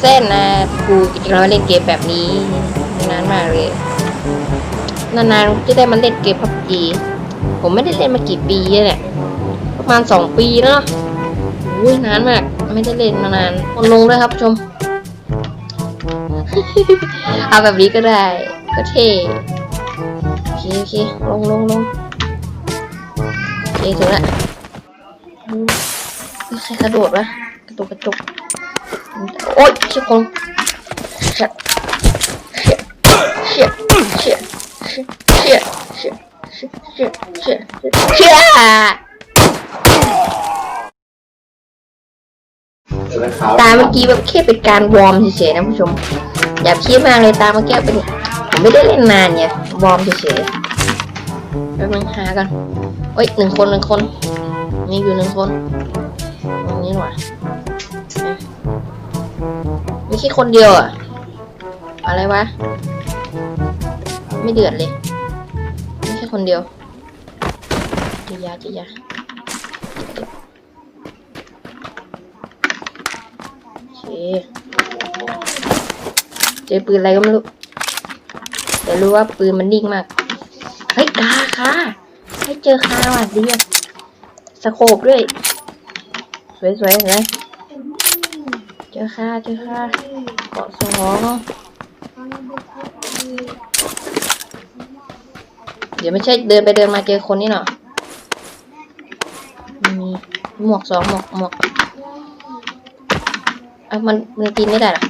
เส้นนะกูจะมาเล่นเกมแบบนี้นานมากเลยนานๆจะได้มาเล่นเกมพับจีผมไม่ได้เล่นมากี่ปีแล้วเนี่ยประมาณสองปีแล้วเนาะอุ้ยนานมากไม่ได้เล่นมานานคนลงด้วยครับชม เอาแบบนี้ก็ได้ ก็เท่โอเคโอเคลงลงลงโอเคถึงละใครกระโดดวะกระตุกกระตุก อ๊ยเชี่ยคนเชี่ยเชี่ยเชี่ยเชี่ยเชี่ยเชี่ยเชี่ยเชี่ยตาเมื่อกี้แบบแค่เป็นการวอร์มเฉยๆนะผู้ชม อย่าคิดมากเลยตาเมื่อกี้เป็นผมไม่ได้เล่นนานไงวอร์มเฉยๆแป๊บนึงหากันเอ้ยหนึ่งคนหนึ่งคนมีอยู่หนึ่งคนตรงนี้หน่อย แค่คนเดียวอะอะไรวะ ไม่เดือดเลยมีแค่คนเดียวจียาจียาโอเคเจอปืนอะไรก็ไม่รู้ แต่รู้ว่าปืนมันนิ่งมาก เฮ้ยกาค่ะให้เจอคาว่ะดีอะสโคบด้วย สวยๆเห็นไหม อค่าเจอค่าเกาะสองเดี๋ยวไม่ใช่เดินไปเดินมาเจอคนนี่หรอมีหมวกสองหมวกหมวกอะมันมันปีนไม่ได้หรอ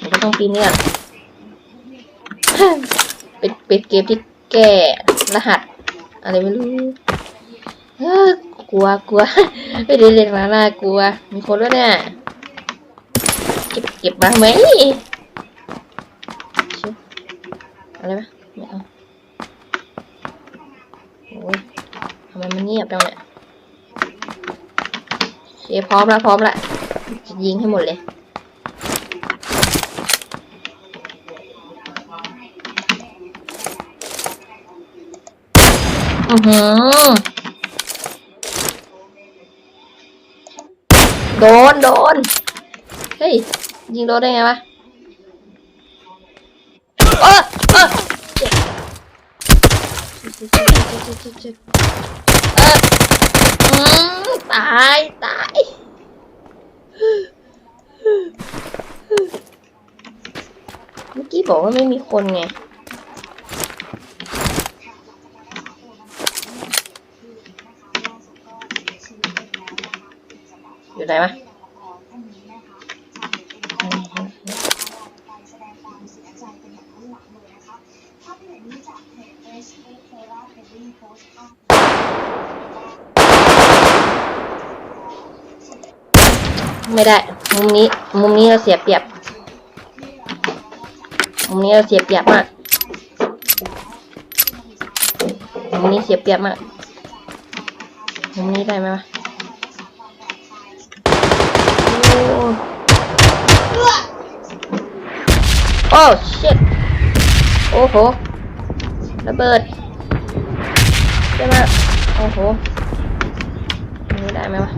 มันก็ต้องปีนเนี่ยเป็นเป็นเกมที่แก้รหัส อะไรไม่รู้เอ้อก ลัวกลัวไม่ได้เล่นมาน่ากลัว มีคนด้วยเนี่ยเก็บเก็บมาไหมอะไรปะไม่เอาโอ้ยทำไมมันเงียบจังเนี่ยโอเคพร้อมล้วพร้อมล้วจะยิงให้หมดเลยอือหือ โดน โดน เฮ้ย ยิงโดนได้ไงวะเออเออเจ็บเจ็บเจ็บเจ็บเจ็บเจ็บเจ็บเอออืมตาย ตาย เมื่อกี้บอกว่าไม่มีคนไง อยู่ไห นวะไม่ได้ มุมนี้ มุมนี้เราเสียเปรียบ มุมนี้เราเสียเปรียบมาก มุมนี้เสียเปรียบมาก มุมนี้ได้ไหมวะ โอ้ shit โอ้โหระเบิดใช่ไหมโอ้โหนนี้ได้ไหมวะ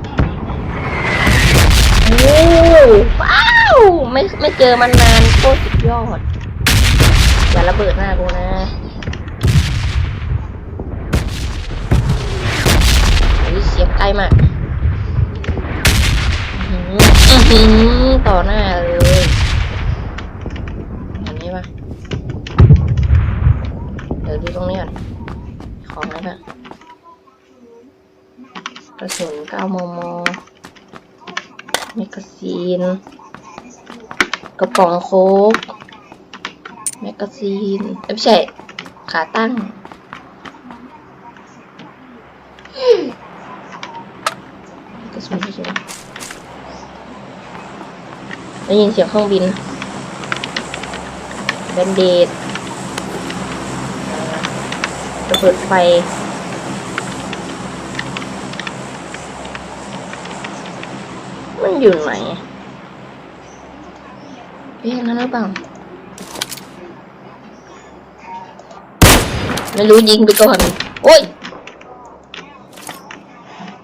โอ้ว้าวไม่ไม่เจอมันนานโคตรสุดยอดอย่าระเบิดหน้ากูนะโอ้ยเสียบใกล้มาก ต่อหน้าเลยอันนี้ปะเดี๋ยวดูตรงนี้ก่อนของอะไรปะกระสุน9มมแมกกาซีน กระป๋องโค้กแมกกาซีนเอ้ยไม่ใช่ ขาตั้งกระสุนกระสุน ได้ยินเสียงเครื่องบินแบนเดดระเบิดไฟมันอยู่ไหนเอ๊ะนั่นหรือเปล่าไม่รู้ยิงไปก่อน โอ้ย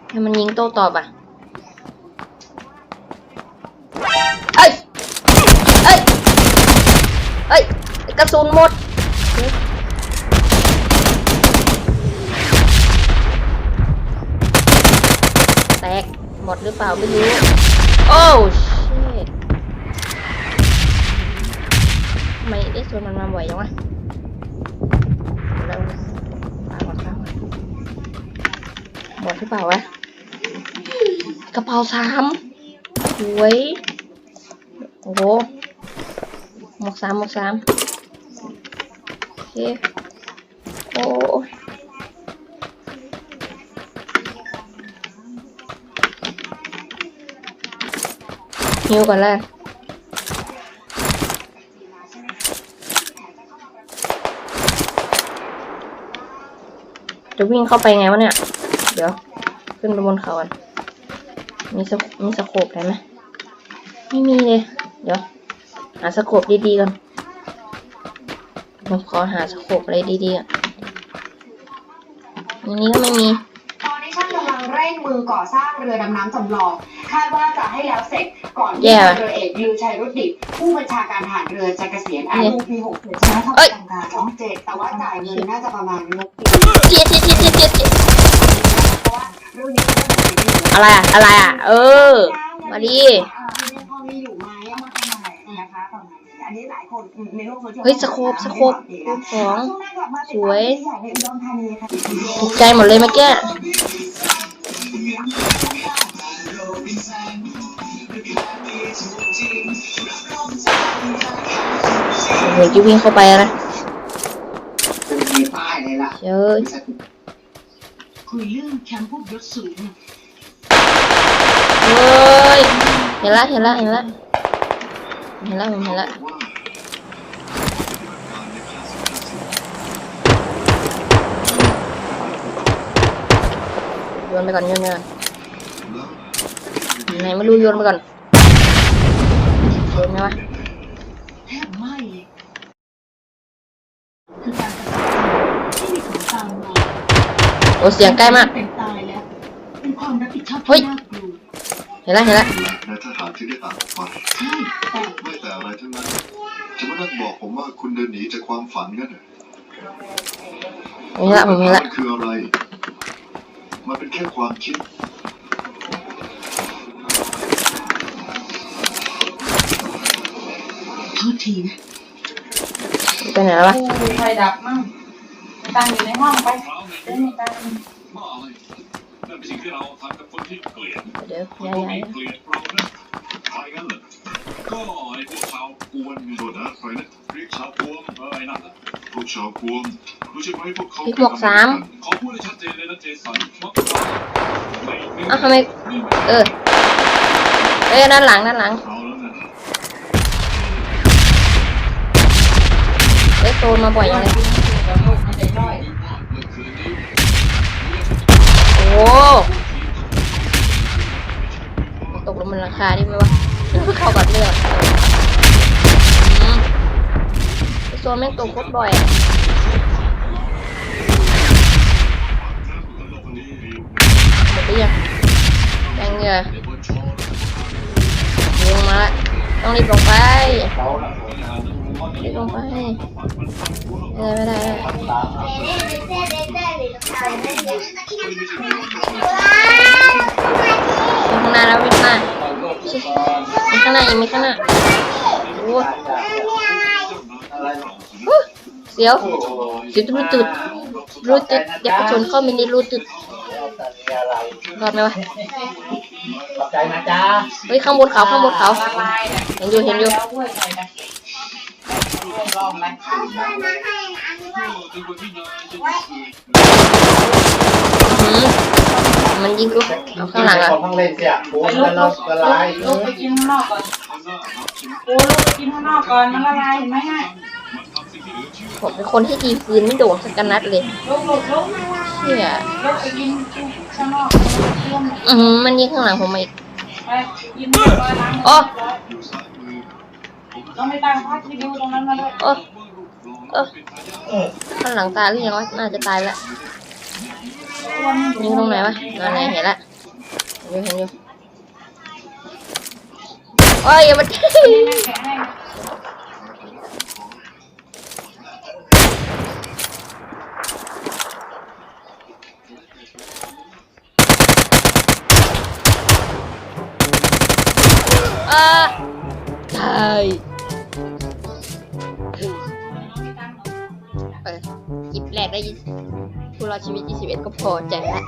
ให้มันยิงโต้ตอบอะ สุนหมด แตก หมดหรือเปล่าไม่รู้ โอ้ชิตทำไมไอ้ส่วนมันมาบ่อยจังวะแล้วปาหมดปาหมดหมดหรือเปล่าวะ กระเป๋าสามสวยโอ้โหหมวกสามหมวกสาม เคโอ้หิวก่อนแล้วจะวิ่งเข้าไปไงวะเนี่ย เดี๋ยว ขึ้นไปบนเขาก่อน มีสมีสโคปไหนไหมไม่มีเลย เดี๋ยว หาสโคปดีๆก่อน ผมขอหาสโคปอะไรดีๆอะอันนี้ก็ไม่มีตอนนี้ช่างกำลังเร่งมือก่อสร้างเรือดำน้ำจำลองคาดว่าจะให้แล้วเสร็จก่อนแย่ที่ว่ะเรือเอกลือชัยรุดดิบผู้บัญชาการทหารเรือจะเกษียณอาเนี่ยยุปี6เจ็ดใช่ไหมเอ้ยทำการช่องเจ็ดแต่ว่าจ่ายเงินน่าจะประมาณลบปีเจี๊ยดเจี๊ยดเจี๊ยดเจี๊ยดเจี๊ยดเพราะว่าเรื่องนี้ก็ต้องมีอะไรอะอะไรอะเออ มาดิ นี้อันนี้หลายคนในโลกโซเชียลเฮ้ยสโคปสโคปรูปสองช่วงหน้ากลับมาติดสวยตามที่ใหญ่ในอุดรธานีค่ะถูกใจหมดเลยเมื่อกี้โอ้โหจะวิ่งเข้าไปแล้วนะจะมีป้ายเลยล่ะเย้ยคุยเรื่องแคมป์พวกยศสูงน่ะเฮ้ยเห็นละเห็นละเห็นละเห็นละผมเห็นละ โยนไปก่อนโยนไปก่อนไหนไม่รู้โยนไปก่อนโยนไหมวะแทบไหม้เลยคือการกระทำที่มีผลตามมาโอ้เสียงใกล้มากเป็นตายแล้วเป็นความรับผิดชอบเฮ้ยที่น่ากลัวเห็นละเห็นละนายทหารที่ได้อ่านออกไปใช่แต่ไม่แต่อะไรทั้งนั้นจะมานั่งบอกผมว่าคุณเดินหนีจากความฝันงั้นเหรอผมเห็นละผมเห็นละมันคืออะไร มันเป็นแค่ความคิด โทษทีนะ ไปไหนแล้ววะมีไฟดับมั่งตังอยู่ในห้องไปเล่นตังบ้าอะไรนั่นเป็นสิ่งที่เราทำกับคนที่เกลียดเดี๋ยวคนย้ายพวกย้ายนี้เกลียดเรานะใครงั้นเหรอ ก็ไอ้พวกชาวกวนไงโทษนะใครนะเรียกชาวกวนเออไอ้นั่นน่ะพวกชาวกวงรู้ใช่ไหมพวกเขาพริกหมวกสามเขาพูดได้ชัดเจนเลยนะเจสันว่าไม่มีอ้าวทำไมเออเอ้ยด้านหลังด้านหลังเอ้ยโซนมาบ่อยยังเลยโอ้ตกลงบนหลังคาได้ไหมวะ เข้ากับเลือดอืมไอ้โซนแม่งตกโคตรบ่อยอะหมดหรือยังแดงเหงื่อลงมาต้องรีบลงไปรีบลงไปไม่ได้ไม่ได้ไม่ได้มีข้างหน้าแล้วมีข้างหน้าชิมี ข้างหน้าอีกมีข้างหน้าโอ้ฮู้เสียวเสียวรูดตุดรูดตุดอยากกระชนเข้ามินิรูดตุดรอดไหมวะขอบใจนะจ๊ะเฮ้ยข้างบนเขาข้างบนเขาละลายเนี่ยเห็นอยู่เห็นอยู่ แล้วถ้วยใส่ไปถ้วยลองไหมอืมมันยิงกูเอาข้างหลังอะของข้างเล่นเสียโอ้ไปยลุมักนลุกละลายลุกไปกินข้างนอกก่อนโอ้ลุกไปกินข้างนอกก่อน มันละลายเห็นไหมง่ายผมเป็นคนที่ดีปืนไม่โดนสักนัดเลยลุกลุกลุกเชี่ยลุกไปกินข้างนอกเยี่ยมอืมมันยิงข้างหลังผมมาอีกไปกินเรียบร้อยล้างโอ้ต้องไม่ตั้งพักที่ดูตรงนั้นมาด้วยโอ้เออข้างหลังตายหรือยังวะน่าจะตายแล้ว nhưng không này quá rồi này nhẹ lại hình như ôi giờ mình à, thời แรกได้ยินผู้รอดชีวิต 21 ก็พอใจแล้ว